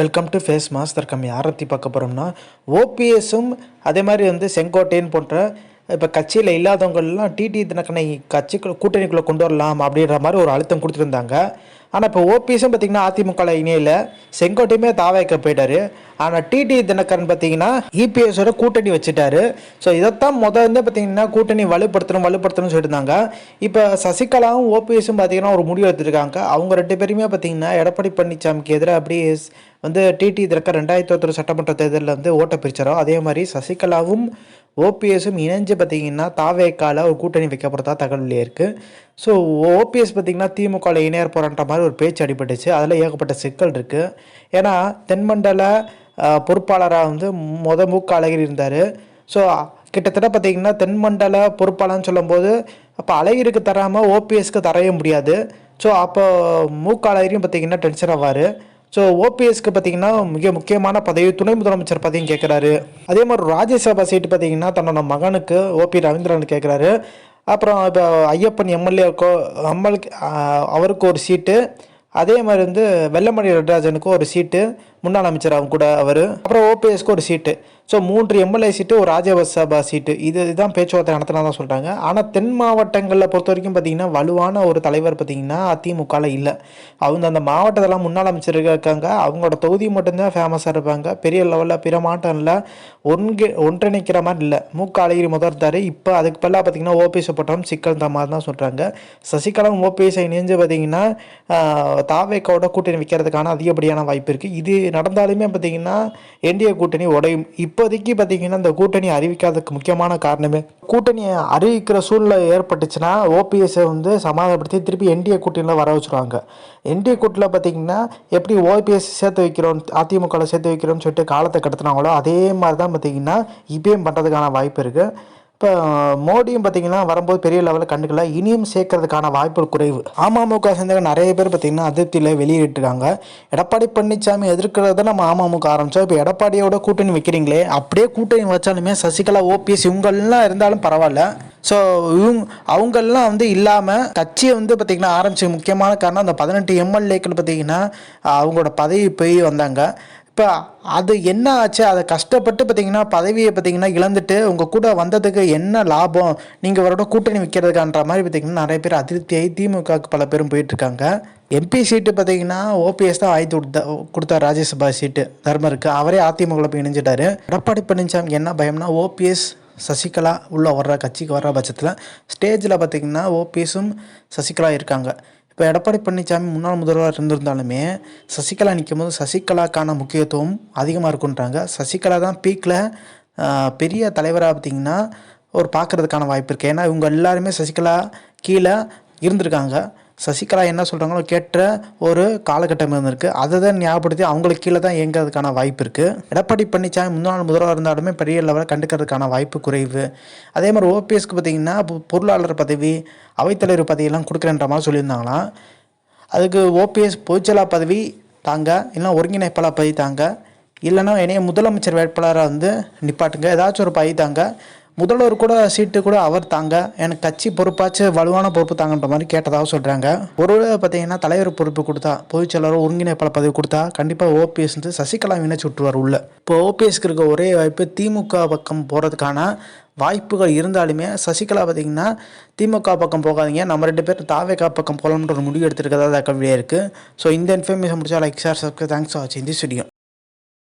Welcome to Face Master come யாரை பற்றி பார்க்க போகிறோம்னா ஓபிஎஸும் அதே மாதிரி வந்து செங்கோட்டையன் போன்ற இப்போ கட்சியில் இல்லாதவங்கள்லாம் டிடி தினக்கனை கட்சி கூட்டணிக்குள்ளே கொண்டு வரலாம் அப்படின்ற மாதிரி ஒரு அழுத்தம் கொடுத்துருந்தாங்க. ஆனால் இப்போ ஓபிஎஸும் பார்த்தீங்கன்னா அதிமுக இணையில். செங்கோட்டையுமே தாவாய்க்க போயிட்டாரு. ஆனால் டிடி தினகரன் பார்த்தீங்கன்னா இபிஎஸோட கூட்டணி வச்சுட்டாரு. ஸோ இதைத்தான் முதல்ல பார்த்தீங்கன்னா கூட்டணி வலுப்படுத்தணும் வலுப்படுத்தணும்னு சொல்லியிருந்தாங்க. இப்போ சசிகலாவும் ஓபிஎஸும் பார்த்தீங்கன்னா ஒரு முடிவு எடுத்திருக்காங்க. அவங்க ரெண்டு பேருமே பார்த்தீங்கன்னா எடப்பாடி பழனிசாமிக்கு எதிராக அப்படியே வந்து டிடி தினகர் ரெண்டாயிரத்தி ஒருத்தர் சட்டமன்ற தேர்தலில் வந்து ஓட்ட பிரிச்சாரோ அதே மாதிரி சசிகலாவும் ஓபிஎஸும் இணைஞ்சு பார்த்தீங்கன்னா தாவேக்கால ஒரு கூட்டணி வைக்க போகிறதா தகவல் இருக்குது ஸோ ஓபிஎஸ் பார்த்தீங்கன்னா திமுகவில் இணையர் போகிறன்ற மாதிரி ஒரு பேச்சு அடிபட்டுச்சு. அதில் ஏகப்பட்ட சிக்கல் இருக்குது ஏன்னா தென்மண்டல பொறுப்பாளராக வந்து முத மூக்க அழகிரி இருந்தார். ஸோ கிட்டத்தட்ட பார்த்தீங்கன்னா தென்மண்டல பொறுப்பாளர்னு சொல்லும்போது அப்போ அழகிரிக்கு தராமல் ஓபிஎஸ்க்கு தரவே முடியாது. ஸோ அப்போ மூக்க அழகிரியும் பார்த்தீங்கன்னா டென்ஷன் ஆவார். ஸோ ஓபிஎஸ்க்கு பார்த்தீங்கன்னா மிக முக்கியமான பதவி துணை முதலமைச்சர் பதவியும் கேட்குறாரு. அதே மாதிரி ராஜ்யசபா சீட்டு பார்த்தீங்கன்னா தன்னோட மகனுக்கு ஓபி ரவீந்திரன் கேட்குறாரு. அப்புறம் இப்போ ஐயப்பன் எம்எல்ஏக்கோ அம்மலுக்கு அவருக்கு ஒரு சீட்டு. அதே மாதிரி வந்து வெள்ளமணி நடராஜனுக்கு ஒரு சீட்டு. முன்னாள் அமைச்சர் கூட அவர். அப்புறம் ஓபிஎஸ்க்கு ஒரு சீட்டு ஸோ மூன்று எம்எல்ஏ சீட்டு ஒரு ராஜ்யசபா சீட்டு இது இதுதான் பேச்சுவார்த்தை நடத்தினா தான் சொல்கிறாங்க ஆனால் தென் மாவட்டங்களில் பொறுத்த வரைக்கும் பார்த்தீங்கன்னா வலுவான ஒரு தலைவர் பார்த்திங்கன்னா அதிமுகவில் இல்லை. அவங்க அந்த மாவட்டத்தெல்லாம் முன்னாள் அமைச்சர்கள் இருக்காங்க. அவங்களோட தொகுதி மட்டும்தான் ஃபேமஸாக இருப்பாங்க. பெரிய லெவலில் பிற மாவட்டங்களில் ஒன்கு ஒன்றிணைக்கிற மாதிரி இல்லை. மூக்க அழகிரி முதற்தார் இப்போ அதுக்கு பதிலாக பார்த்திங்கன்னா ஓபிஎஸ் போட்டாலும் சிக்கல் இந்த மாதிரி தான் சொல்கிறாங்க சசிகலா ஓபிஎஸ்ஐ இணைஞ்சு பார்த்திங்கன்னா தாவேக்காவோட கூட்டணி வைக்கிறதுக்கான அதிகப்படியான வாய்ப்பு இருக்குது இது நடந்தாலுமே பார்த்தீங்கன்னா என்டிஏ கூட்டணி உடையும். இப்போதைக்கு பார்த்தீங்கன்னா இந்த கூட்டணி அறிவிக்காததுக்கு முக்கியமான காரணமே கூட்டணியை அறிவிக்கிற சூழ்நிலை ஏற்பட்டுச்சுன்னா ஓபிஎஸ்ஸை வந்து சமாதானப்படுத்தி திருப்பி என்டிஏ கூட்டணியில் வர வச்சுருவாங்க. என்டிஏ கூட்டணியில் பார்த்தீங்கன்னா எப்படி ஓபிஎஸ் சேர்த்து வைக்கிறோம் அதிமுகவில் சேர்த்து வைக்கிறோம்னு சொல்லிட்டு காலத்தை கடத்துனாங்களோ அதே மாதிரி தான் பார்த்தீங்கன்னா இப்பயும் பண்ணுறதுக்கான வாய்ப்பு இருக்குது இப்போ மோடியும் பார்த்தீங்கன்னா வரும்போது பெரிய லெவலில் கண்டுக்கல இனியும் சேர்க்கறதுக்கான வாய்ப்பு குறைவு. அமமுக சேர்ந்தவங்க நிறைய பேர் பார்த்தீங்கன்னா அதிருப்தியில் வெளியிட்டிருக்காங்க. எடப்பாடி பழனிசாமி எதிர்க்கிறத நம்ம அமமுக ஆரம்பித்தோம் இப்போ எடப்பாடியோட கூட்டணி வைக்கிறீங்களே அப்படியே கூட்டணி வச்சாலுமே சசிகலா ஓபிஎஸ் இவங்கெல்லாம் இருந்தாலும் பரவாயில்ல. ஸோ இவங்க அவங்கெல்லாம் வந்து இல்லாமல் கட்சியை வந்து பார்த்திங்கன்னா ஆரம்பிச்ச முக்கியமான காரணம் அந்த பதினெட்டு எம்எல்ஏக்கள் பார்த்திங்கன்னா அவங்களோட பதவி போய் வந்தாங்க. இப்போ அது என்ன ஆச்சு? அதை கஷ்டப்பட்டு பார்த்தீங்கன்னா பதவியை பார்த்தீங்கன்னா இழந்துட்டு உங்கள் கூட வந்ததுக்கு என்ன லாபம்? நீங்கள் அவரோட கூட்டணி வைக்கிறதுக்கான்ற மாதிரி பார்த்தீங்கன்னா நிறைய பேர் அதிருப்தியாகி திமுகவுக்கு பல பேரும் போயிட்டுருக்காங்க. எம்பி சீட்டு பார்த்தீங்கன்னா ஓபிஎஸ் தான் ஆய்த்து கொடுத்தா கொடுத்தார் ராஜ்யசபா சீட்டு தர்மருக்கு. அவரே அதிமுகவில் போய் இணைஞ்சிட்டாரு. எடப்பாடி பழனிசாமி என்ன பயம்னா ஓபிஎஸ் சசிகலா உள்ளே வர்ற கட்சிக்கு வர்ற பட்சத்தில் ஸ்டேஜில் பார்த்தீங்கன்னா ஓபிஎஸும் சசிகலா இருக்காங்க. இப்போ எடப்பாடி பழனிசாமி முன்னாள் முதல்வர் இருந்திருந்தாலுமே சசிகலா நிற்கும் போது சசிகலாக்கான முக்கியத்துவம் அதிகமாக இருக்குன்றாங்க. சசிகலா தான் பீக்கில் பெரிய தலைவராக பார்த்தீங்கன்னா ஒரு பார்க்குறதுக்கான வாய்ப்பு இருக்குது ஏன்னா இவங்க எல்லாருமே சசிகலா கீழே இருந்திருக்காங்க. சசிகலா என்ன சொல்கிறாங்களோ கேட்ட ஒரு காலகட்டம் இருந்திருக்கு. அதை தான் ஞாபகப்படுத்தி அவங்களுக்கு கீழே தான் இயங்குறதுக்கான வாய்ப்பு இருக்குது எடப்பாடி பழனிசாமி முன்னாள் முதல்வராக இருந்தாலுமே பெரிய லெவலில் கண்டுக்கிறதுக்கான வாய்ப்பு குறைவு. அதே மாதிரி ஓபிஎஸ்க்கு பார்த்தீங்கன்னா பொருளாளர் பதவி அவைத்தலைவர் பதவியெல்லாம் கொடுக்குறேன்ற மாதிரி சொல்லியிருந்தாங்களாம் அதுக்கு ஓபிஎஸ் பொதுச்செயலாளர் பதவி தாங்க இல்லைன்னா ஒருங்கிணைப்பாளர் பதவி தாங்க இல்லைன்னா என்னைய முதலமைச்சர் வேட்பாளராக வந்து நிப்பாட்டுங்க. ஏதாச்சும் ஒரு பதவி தாங்க முதல்வர் கூட சீட்டு கூட அவர் தாங்க. எனக்கு கட்சி பொறுப்பாச்சு வலுவான பொறுப்பு தாங்கன்ற மாதிரி கேட்டதாக சொல்கிறாங்க ஒரு பார்த்தீங்கன்னா தலைவர் பொறுப்பு கொடுத்தா பொதுச்செயலாளர் ஒருங்கிணைப்பாளர் பதவி கொடுத்தா கண்டிப்பாக ஓபிஎஸ் வந்து சசிகலா இணைச்சு விட்டுருவார் உள்ள. இப்போ ஓபிஎஸ்க்கு இருக்க ஒரே வாய்ப்பு திமுக பக்கம் போகிறதுக்கான வாய்ப்புகள் இருந்தாலுமே சசிகலா பார்த்தீங்கன்னா திமுக பக்கம் போகாதீங்க. நம்ம ரெண்டு பேரும் தாவேகா பக்கம் போகலாம்ன்ற ஒரு முடிவு எடுத்துருக்கதா தகவலே இருக்குது ஸோ இந்த இன்ஃபர்மேஷன் முடிச்சா like share subscribe thanks for வாட்சிங் திஸ் வீடியோ